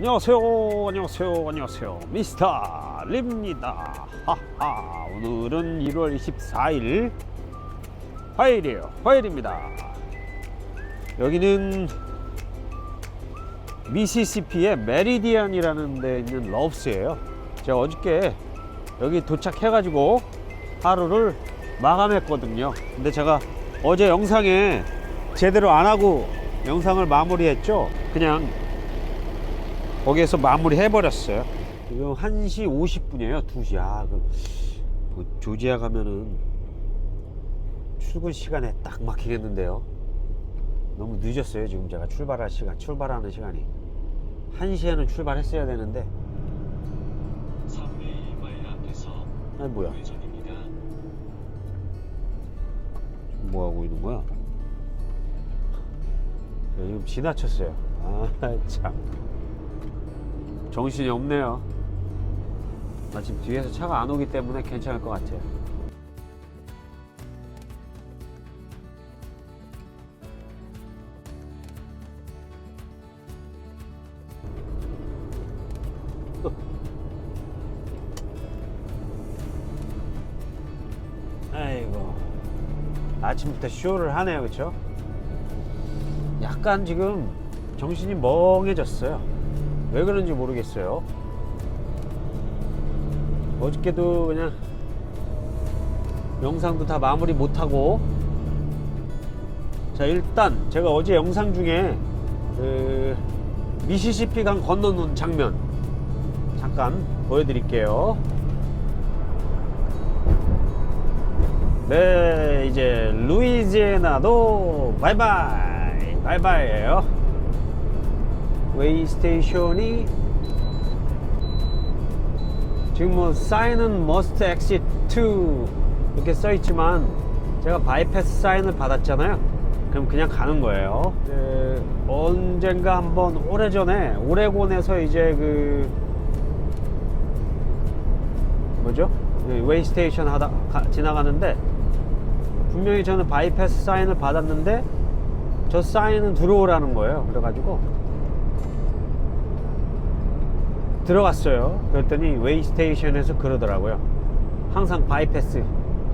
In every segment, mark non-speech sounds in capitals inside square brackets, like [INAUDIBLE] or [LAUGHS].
안녕하세요, 안녕하세요, 안녕하세요. 미스터 립니다. 하하, 오늘은 1월 24일 화요일이에요. 화요일입니다. 여기는 미시시피의 메리디안이라는 데 있는 러브스예요. 제가 어저께 여기 도착해 가지고 하루를 마감했거든요. 근데 제가 어제 영상에 제대로 안 하고 영상을 마무리했죠. 그냥 거기에서 마무리 해버렸어요. 지금 1시 50분이에요. 2시. 아, 그, 그 조지아 가면은 출근 시간에 딱 막히겠는데요. 너무 늦었어요. 지금 제가 출발할 시간, 출발하는 시간이. 1시에는 출발했어야 되는데. 301마일 앞에서 아니, 뭐야. 뭐 하고 있는 거야? 저 지금 지나쳤어요. 아, [LAUGHS] 참. 정신이 없네요. 마침 뒤에서 차가 안 오기 때문에 괜찮을 것 같아요. [LAUGHS] 아이고. 아침부터 쇼를 하네요, 그렇죠? 약간 지금 정신이 멍해졌어요. 왜 그런지 모르겠어요. 어저께도 그냥 영상도 다 마무리 못하고 자 일단 제가 어제 영상 중에 그 미시시피 강 건너는 장면 잠깐 보여드릴게요. 네, 이제 루이지애나도 바이바이, 바이바이예요. 웨이 스테이션이 지금 뭐 사인은 must exit to 이렇게 써 있지만 제가 바이패스 사인을 받았잖아요. 그럼 그냥 가는 거예요. 네, 언젠가 한번 오래전에 오레곤에서 이제 그 뭐죠? 네, 웨이 스테이션 하다 가- 지나가는데 분명히 저는 바이패스 사인을 받았는데 저 사인은 들어오라는 거예요. 그래가지고 들어갔어요. 그랬더니 웨이 스테이션에서 그러더라고요. 항상 바이패스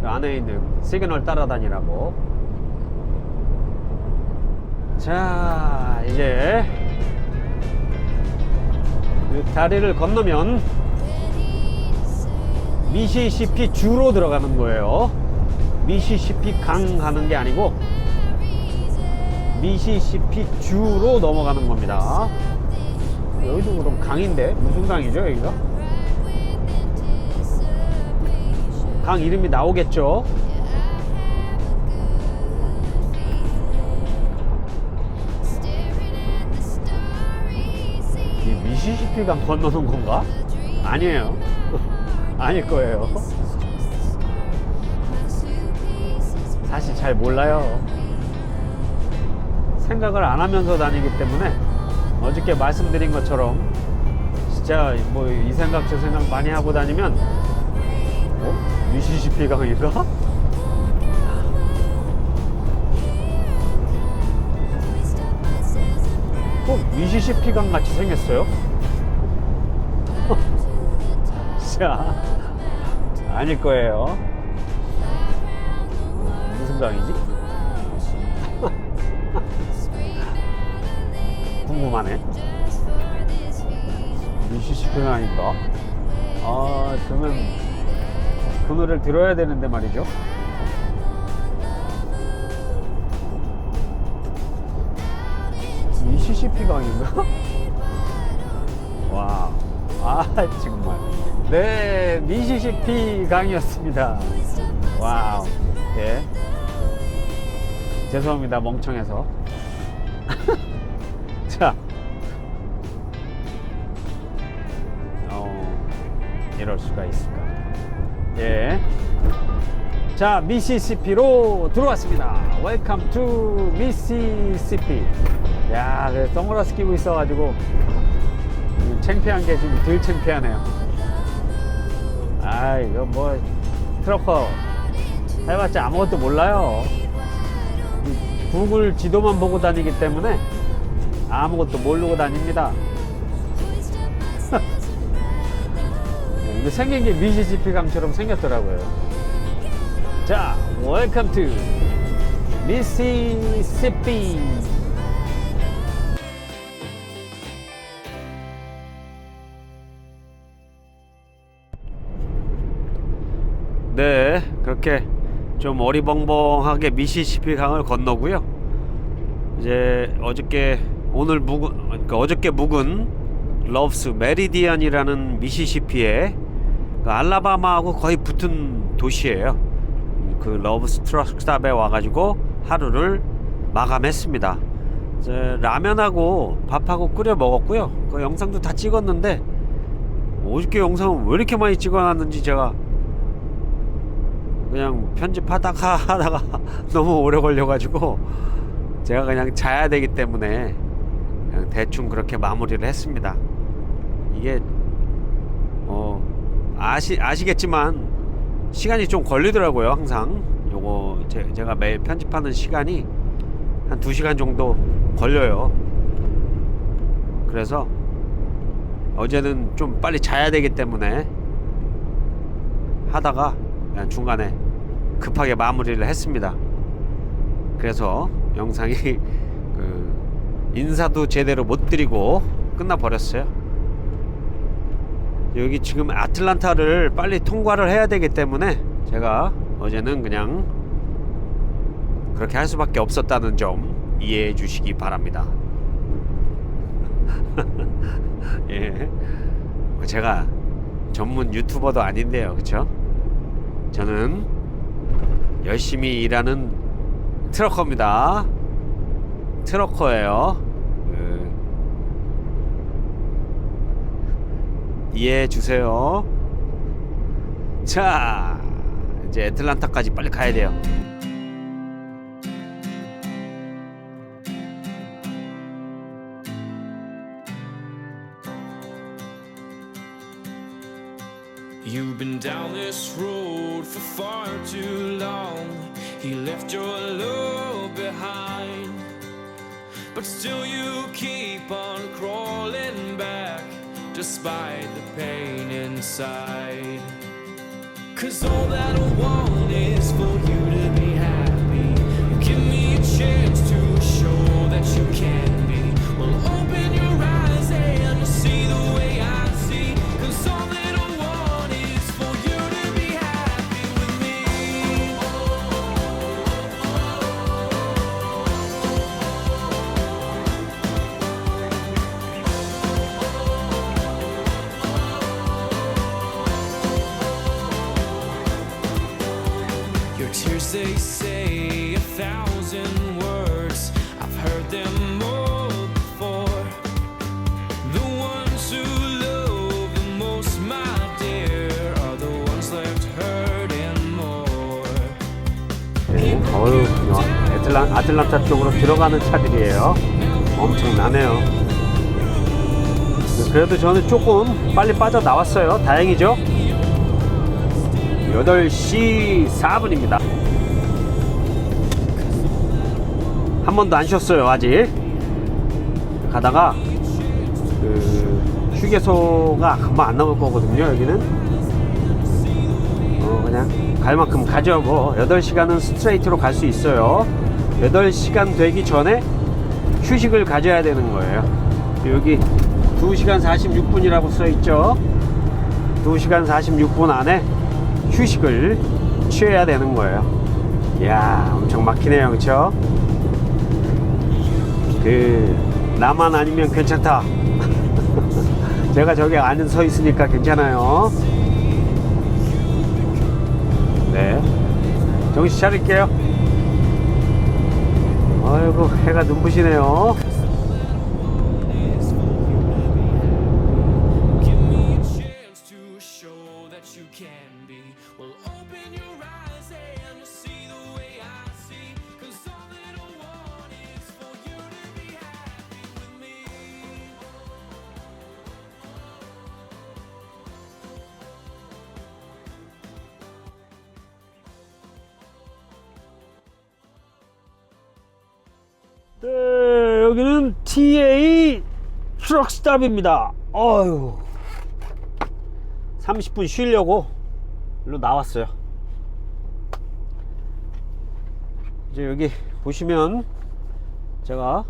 저 안에 있는 시그널 따라다니라고. 자 이제 그 다리를 건너면 미시시피 주로 들어가는 거예요. 미시시피 강 가는 게 아니고 미시시피 주로 넘어가는 겁니다. 여기도 그럼 강인데 무슨 강이죠 여기가? 강 이름이 나오겠죠? 이 미시시피 강 건너는 건가? 아니에요. [LAUGHS] 아닐 거예요. 사실 잘 몰라요. 생각을 안 하면서 다니기 때문에 어저께 말씀드린 것처럼 진짜 뭐 이 생각 저 생각 많이 하고 다니면 어? 미시시피 강인가? 꼭 미시시피 강 같이 생겼어요? [LAUGHS] 자 아닐 거예요. 무슨 강이지? 궁금하네. 미시시피 강인가? 아 그러면 그 노래를 들어야 되는데 말이죠. 미시시피 강인가? 와, 아 정말. 네, 미시시피 강이었습니다. 와우. 예. 죄송합니다, 멍청해서. 이럴 수가 있을까. 예. 자, 미시시피로 들어왔습니다. 웰컴 투 미시시피. 야, 그 선글라스 끼고 있어가지고 음, 창피한 게 좀 덜 창피하네요. 아, 이거 뭐 트럭커 해봤자 아무것도 몰라요. 이 구글 지도만 보고 다니기 때문에 아무것도 모르고 다닙니다. 근데 생긴 게 미시시피 강처럼 생겼더라고요. 자, 웰컴 투 미시시피. 네, 그렇게 좀 어리벙벙하게 미시시피 강을 건너고요. 이제 어저께 오늘 묵은 그러니까 어저께 묵은 러브스 메리디안이라는 미시시피의 그 알라바마하고 거의 붙은 도시예요. 그 러브 스 트럭스탑에 와가지고 하루를 마감했습니다. 이제 라면하고 밥하고 끓여 먹었고요. 그 영상도 다 찍었는데 어저께 영상은 왜 이렇게 많이 찍어놨는지 제가 그냥 편집하다가 [LAUGHS] 하다가 너무 오래 걸려가지고 제가 그냥 자야 되기 때문에 그냥 대충 그렇게 마무리를 했습니다. 이게 어 아시 아시겠지만 시간이 좀 걸리더라고요 항상 요거 제, 제가 매일 편집하는 시간이 한 2시간 정도 걸려요. 그래서 어제는 좀 빨리 자야 되기 때문에 하다가 그냥 중간에 급하게 마무리를 했습니다. 그래서 영상이 [LAUGHS] 그 인사도 제대로 못 드리고 끝나 버렸어요. 여기 지금 아틀란타를 빨리 통과를 해야 되기 때문에 제가 어제는 그냥 그렇게 할 수밖에 없었다는 점 이해해 주시기 바랍니다. [LAUGHS] 예. 제가 전문 유튜버도 아닌데요. 그쵸? 저는 열심히 일하는 트럭커입니다. 트럭커예요. 그, 이해해 주세요. 자, 이제 애틀란타까지 빨리 가야 돼요. You've been down this road for far too long. He left your love behind. But still, you keep on crawling back despite the pain inside. Cause all that I want is for you to be happy. Give me a chance to show that you can they say a thousand words. I've heard them all before. The ones who love the most, my dear, are the ones left hurting more. 어유, 애틀란 아틀란타 쪽으로 들어가는 차들이에요. 엄청나네요. 그래도 저는 조금 빨리 빠져 나왔어요. 다행이죠. 8시 4분입니다. 한 번도 안 쉬었어요, 아직. 가다가 그 휴게소가 금방 안 나올 거거든요, 여기는. 어, 그냥 갈 만큼. 뭐 8시간은 스트레이트로 갈 수 있어요. 8시간 되기 전에 휴식을 가져야 되는 거예요. 여기 2시간 46분이라고 써 있죠. 2시간 46분 안에 휴식을 취해야 되는 거예요. 이야, 엄청 막히네요. 그쵸? 그, 나만 아니면 괜찮다. [LAUGHS] 제가 저기 안에 서 있으니까 괜찮아요. 네. 정신 차릴게요. 아이고, 해가 눈부시네요. 여기는 TA 트럭스탑입니다. 어휴. 30분 쉬려고 일로 나왔어요. 이제 여기 보시면 제가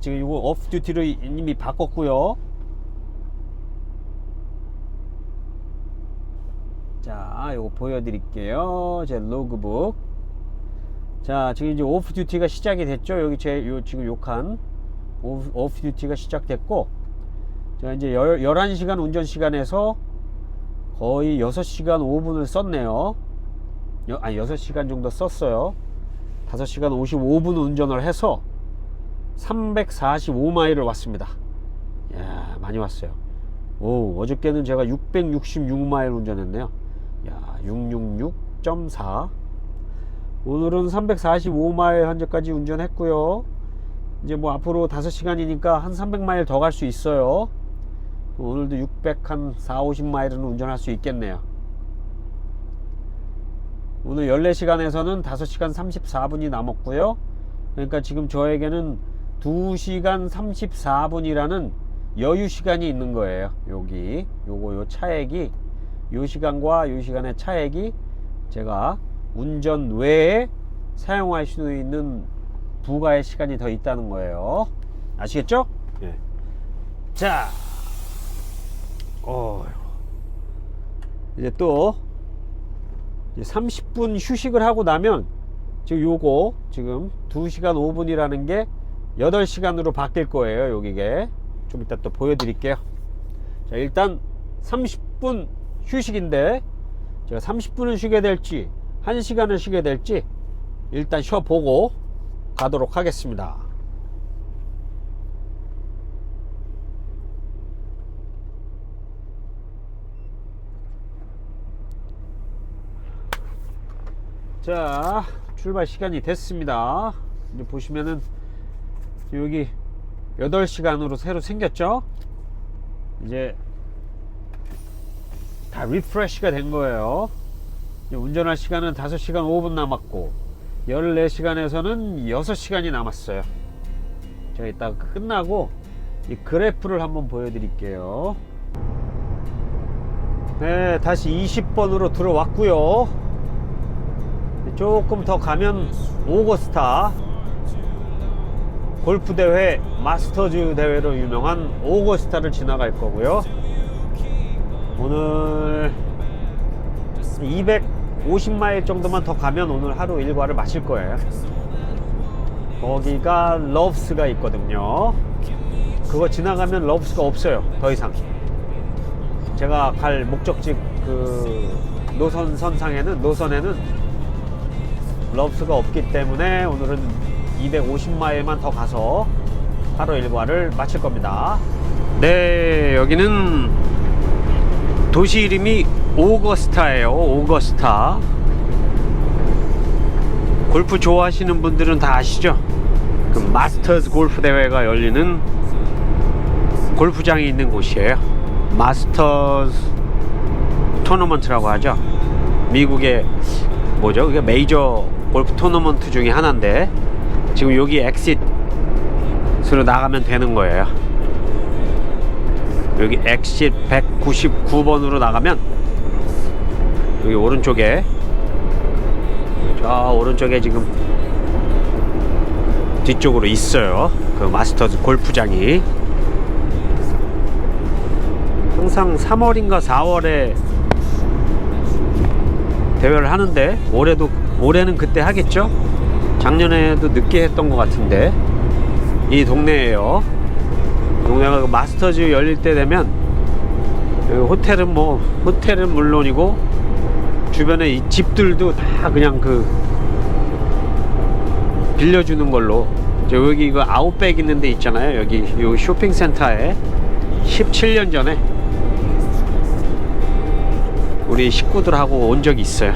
지금 이거 오프 듀티로 이미 바꿨고요. 자, 이거 보여드릴게요. 제 로그북. 자, 지금 이제 오프 듀티가 시작이 됐죠. 여기 제 요 지금 욕한 오프, 오프 듀티가 시작됐고, 자, 이제 열, 11시간 운전 시간에서 거의 6시간 5분을 썼네요. 여, 아니, 6시간 정도 썼어요. 5시간 55분 운전을 해서 345마일을 왔습니다. 야 많이 왔어요. 오, 어저께는 제가 666마일 운전했네요. 야, 666.4. 오늘은 345마일 현재까지 운전했고요. 이제 뭐 앞으로 5시간이니까 한 300마일 더 갈 수 있어요. 오늘도 600, 한 4, 50마일은 운전할 수 있겠네요. 오늘 14시간에서는 5시간 34분이 남았고요. 그러니까 지금 저에게는 2시간 34분이라는 여유 시간이 있는 거예요. 여기 요거 요 차액이 요 시간과 요 시간의 차액이 제가 운전 외에 사용할 수 있는 부가의 시간이 더 있다는 거예요. 아시겠죠? 예. 자, 어, 이제 또 이제 30분 휴식을 하고 나면 지금 요거 지금 2시간 5분이라는 게 8시간으로 바뀔 거예요. 여기게 좀 이따 또 보여드릴게요. 자, 일단 30분 휴식인데 제가 30분을 쉬게 될지 1시간을 쉬게 될지 일단 쉬어보고 가도록 하겠습니다. 자, 출발 시간이 됐습니다. 이제 보시면은 여기 8시간으로 새로 생겼죠? 이제 다 리프레시가 된 거예요. 운전할 시간은 5시간 5분 남았고 14시간에서는 6시간이 남았어요. 제가 이따 끝나고 이 그래프를 한번 보여드릴게요. 네, 다시 20번으로 들어왔고요. 조금 더 가면 오거스타 골프 대회 마스터즈 대회로 유명한 오거스타를 지나갈 거고요. 오늘 250마일 정도만 더 가면 오늘 하루 일과를 마칠 거예요. 거기가 러브스가 있거든요. 그거 지나가면 러브스가 없어요. 더 이상. 제가 갈 목적지 그 노선 선상에는 노선에는 러브스가 없기 때문에 오늘은 250마일만 더 가서 하루 일과를 마칠 겁니다. 네, 여기는 도시 이름이 오거스타예요. 오거스타. 골프 좋아하시는 분들은 다 아시죠? 그 마스터즈 골프 대회가 열리는 골프장이 있는 곳이에요. 마스터즈 토너먼트라고 하죠. 미국의 뭐죠? 그게 메이저 골프 토너먼트 중에 하나인데 지금 여기 엑싯으로 나가면 되는 거예요. 여기 엑싯 199번으로 나가면 여기 오른쪽에 저 오른쪽에 지금 뒤쪽으로 있어요. 그 마스터즈 골프장이 항상 3월인가 4월에 대회를 하는데 올해도 올해는 그때 하겠죠? 작년에도 늦게 했던 것 같은데 이 동네에요. 동네가 그 마스터즈 열릴 때 되면 호텔은 뭐 호텔은 물론이고 주변에 이 집들도 다 그냥 그 빌려주는 걸로 저 여기 이거 아웃백 있는 데 있잖아요. 여기 요 쇼핑센터에 17년 전에 우리 식구들하고 온 적이 있어요.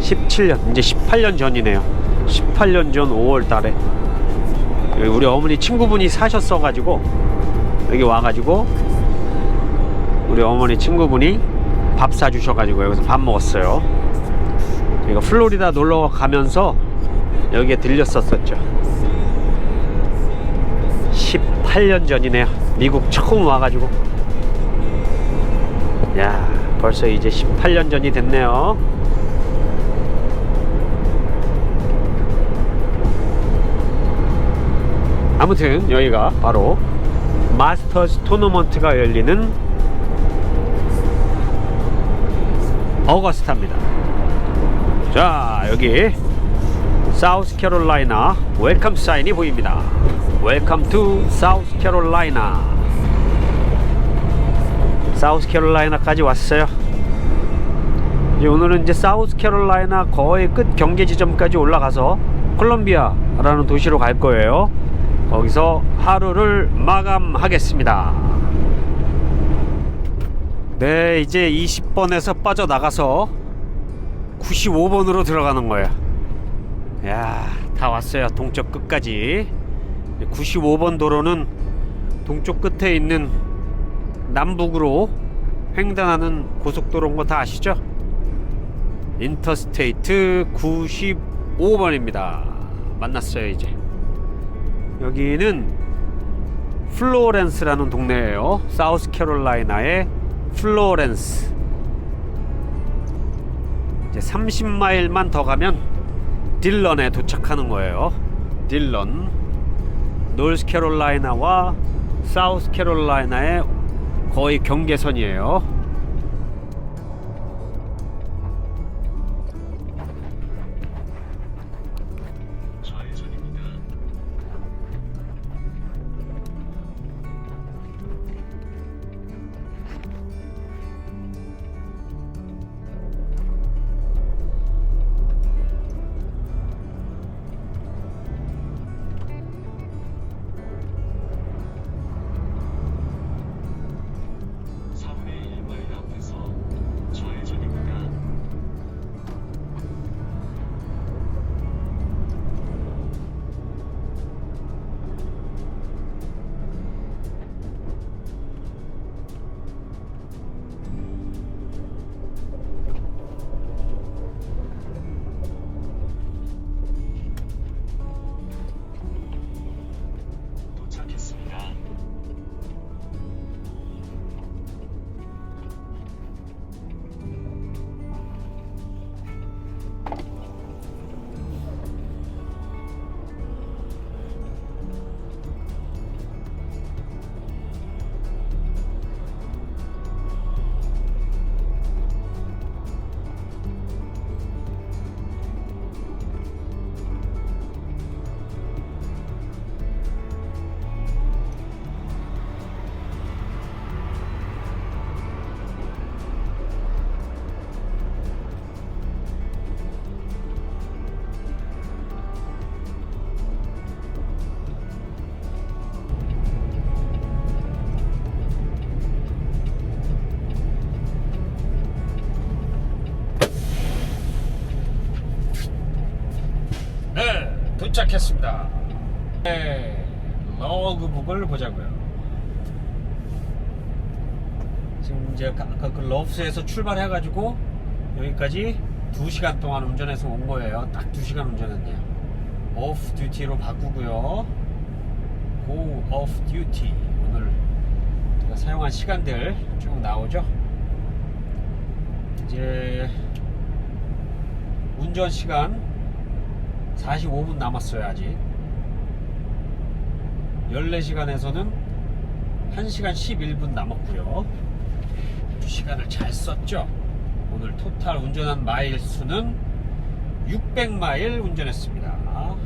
17년 이제 18년 전이네요 18년 전 5월 달에 우리 어머니 친구분이 사셨어 가지고 여기 와 가지고 우리 어머니 친구분이 밥 사주셔 가지고 여기서 밥 먹었어요. 저희가 플로리다 놀러 가면서 여기에 들렸었었죠. 18년 전이네요. 미국 처음 와 가지고. 야, 벌써 이제 18년 전이 됐네요. 아무튼 여기가 바로 마스터즈 토너먼트가 열리는 어거스타입니다. 자, 여기 사우스캐롤라이나 웰컴 사인이 보입니다. 웰컴 투 사우스캐롤라이나. 사우스캐롤라이나까지 왔어요. 이제 오늘은 이제 사우스캐롤라이나 거의 끝 경계 지점까지 올라가서 콜롬비아라는 도시로 갈 거예요. 거기서 하루를 마감하겠습니다. 네, 이제 20번에서 빠져나가서 95번으로 들어가는 거예요. 야, 다 왔어요. 동쪽 끝까지. 95번 도로는 동쪽 끝에 있는 남북으로 횡단하는 고속도로인 거 다 아시죠? 인터스테이트 95번입니다. 만났어요, 이제. 여기는 플로렌스라는 동네예요. 사우스캐롤라이나의 플로렌스. 이제 30마일만 더 가면 딜런에 도착하는 거예요. 딜런. 노스캐롤라이나와 사우스캐롤라이나의 거의 경계선이에요. 러그북을 보자고요. 지금 이제 아까 그 러브스에서 출발해가지고 여기까지 2시간 동안 운전해서 온 거예요. 딱 2시간 운전했네요. 오프 듀티로 바꾸고요. 고 오프 듀티. 오늘 제가 사용한 시간들 쭉 나오죠. 이제 운전 시간 45분 남았어요 아직 14시간에서는 1시간 11분 남았고요. 시간을 잘 썼죠? 오늘 토탈 운전한 마일 수는 600마일 운전했습니다.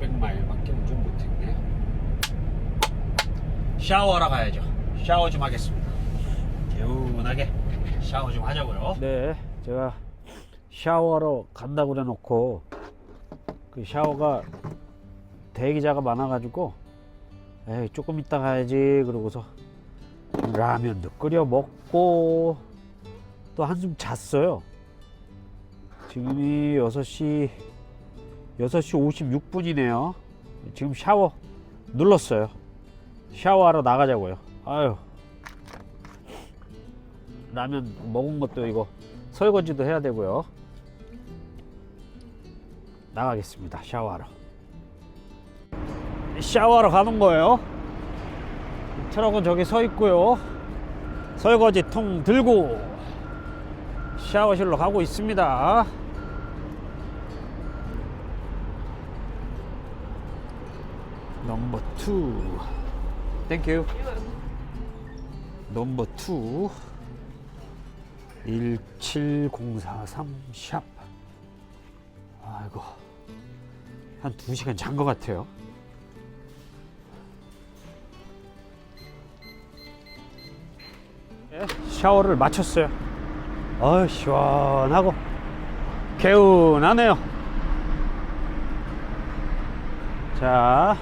600마일밖에 운전 못했네. 샤워하러 가야죠. 샤워 좀 하겠습니다. 개운하게 샤워 좀 하자고요. 네 제가 샤워하러 간다고 그래 놓고 그 샤워가 대기자가 많아가지고 에이 조금 이따 가야지. 그러고서 라면도 끓여 먹고 또 한숨 잤어요. 지금이 6시 6시 56분이네요. 지금 샤워 눌렀어요. 샤워하러 나가자고요. 아유. 라면 먹은 것도 이거 설거지도 해야 되고요. 나가겠습니다. 샤워하러. 샤워하러 가는 거예요. 트럭은 저기 서 있고요. 설거지 통 들고 샤워실로 가고 있습니다. 넘버 2 땡큐 넘버 2 17043 샵 아이고 한 2시간 잔 것 같아요 샤워를 마쳤어요. 어 시원하고. 개운하네요. 자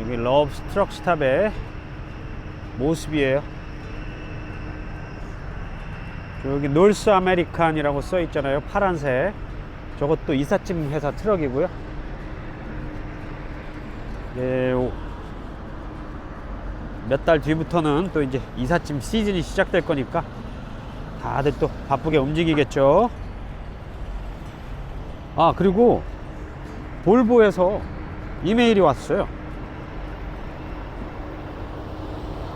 여기 러브 스트럭 스탑의 모습이에요. 여기 놀스 아메리칸이라고 써 있잖아요 파란색. 저것도 이삿짐 회사 트럭이고요. 네, 몇 달 뒤부터는 또 이제 이삿짐 시즌이 시작될 거니까 다들 또 바쁘게 움직이겠죠. 아 그리고 볼보에서 이메일이 왔어요.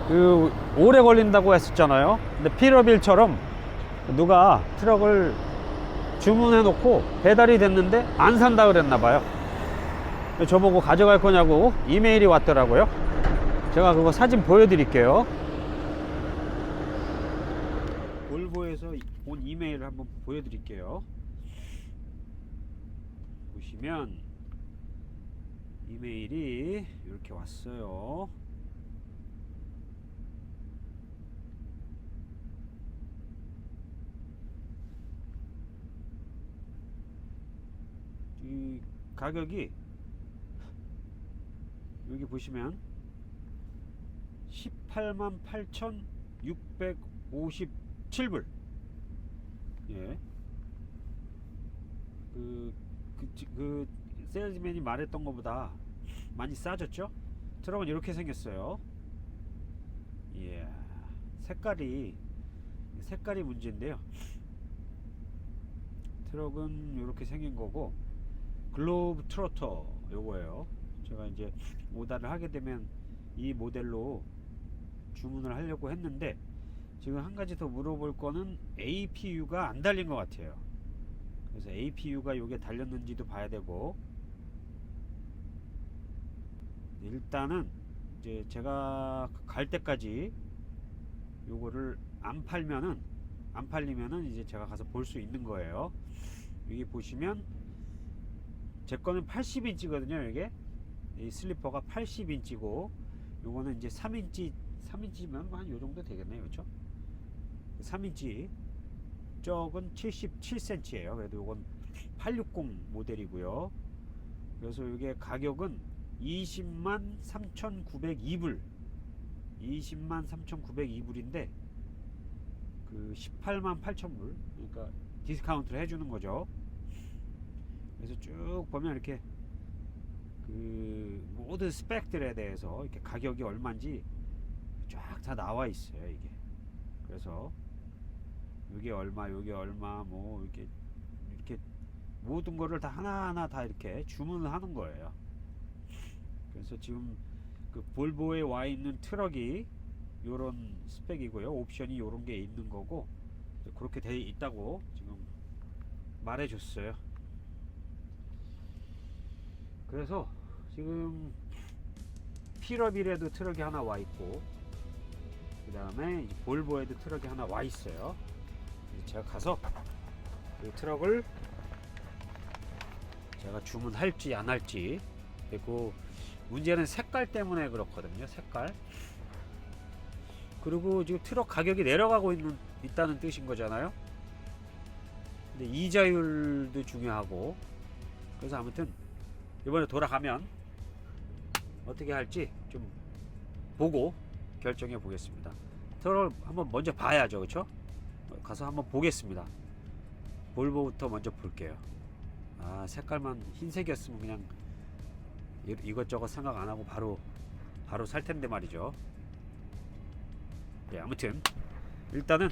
그 오래 걸린다고 했었잖아요. 근데 피러빌처럼 누가 트럭을 주문해 놓고 배달이 됐는데 안 산다 그랬나 봐요. 저보고 가져갈 거냐고 이메일이 왔더라고요 제가 그거 사진 보여드릴게요. 볼보에서 온 이메일을 한번 보여드릴게요. 보시면 이메일이 이렇게 왔어요. 이 가격이 여기 보시면 18만 8,657불. 예. 그, 그, 지- 그, 세일즈맨이 말했던 것보다 많이 싸졌죠? 트럭은 이렇게 생겼어요. 예. 색깔이, 색깔이 문제인데요. 트럭은 이렇게 생긴 거고, 글로브 트로터 요거예요. 제가 이제 오다를 하게 되면 이 모델로 주문을 하려고 했는데 지금 한 가지 더 물어볼 거는 APU가 안 달린 것 같아요. 그래서 APU가 요게 달렸는지도 봐야 되고 일단은 이제 제가 갈 때까지 요거를 안 팔면은 안 팔리면은 이제 제가 가서 볼 수 있는 거예요. 여기 보시면 제 거는 80인치거든요, 이게. 이 슬리퍼가 80인치고 요거는 이제 3인치 3인치면 한 요 정도 되겠네요. 그렇죠? 3인치 쪽은 77cm예요. 그래도 요건 860 모델이고요. 그래서 이게 가격은 20만 3,902불. 20만 3,902불인데 그 18만 8,000불. 그러니까 디스카운트를 해 주는 거죠. 그래서 쭉 보면 이렇게 그 모든 스펙들에 대해서 이렇게 가격이 얼마인지 쫙 다 나와 있어요 이게. 그래서 이게 얼마 요게 얼마 뭐 이렇게 이렇게 모든 거를 다 하나하나 다 이렇게 주문을 하는 거예요. 그래서 지금 그 볼보에 와 있는 트럭이 요런 스펙이고요. 옵션이 요런 게 있는 거고 그렇게 돼 있다고 지금 말해 줬어요. 그래서 지금 피러빌에도 트럭이 하나 와 있고 그 다음에 볼보에도 트럭이 하나 와 있어요. 제가 가서 이 트럭을 제가 주문할지 안 할지 그리고 문제는 색깔 때문에 그렇거든요. 색깔. 그리고 지금 트럭 가격이 내려가고 있는 있다는 뜻인 거잖아요. 근데 이자율도 중요하고 그래서 아무튼 이번에 돌아가면 어떻게 할지 좀 보고 결정해 보겠습니다. 트럭을 한번 먼저 봐야죠, 그렇죠? 가서 한번 보겠습니다. 볼보부터 먼저 볼게요. 아 색깔만 흰색이었으면 그냥 이- 이것저것 생각 안 하고 바로 바로 살 텐데 말이죠. 네, 아무튼 일단은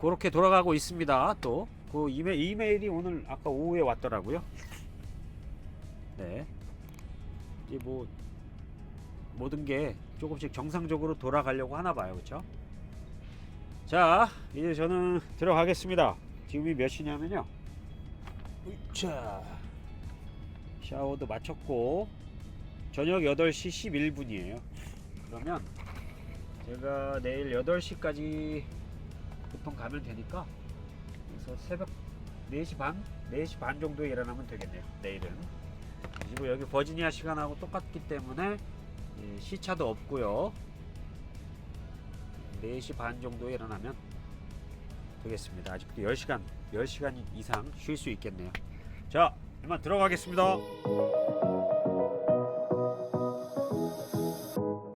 그렇게 돌아가고 있습니다. 또 그 이메, 이메일이 오늘 아까 오후에 왔더라고요. 네. 이제 뭐 모든 게 조금씩 정상적으로 돌아가려고 하나 봐요. 그렇죠? 자, 이제 저는 들어가겠습니다. 지금이 몇 시냐면요. 자, 샤워도 마쳤고 저녁 8시 11분이에요. 그러면 제가 내일 8시까지 보통 가면 되니까 그래서 새벽 4시 반? 4시 반 정도에 일어나면 되겠네요. 내일은. 그리고 여기 버지니아 시간하고 똑같기 때문에 예, 시차도 없고요. 4시 반 정도에 일어나면 되겠습니다. 아직도 10시간, 10시간 이상 쉴 수 있겠네요. 자, 이만 들어가겠습니다.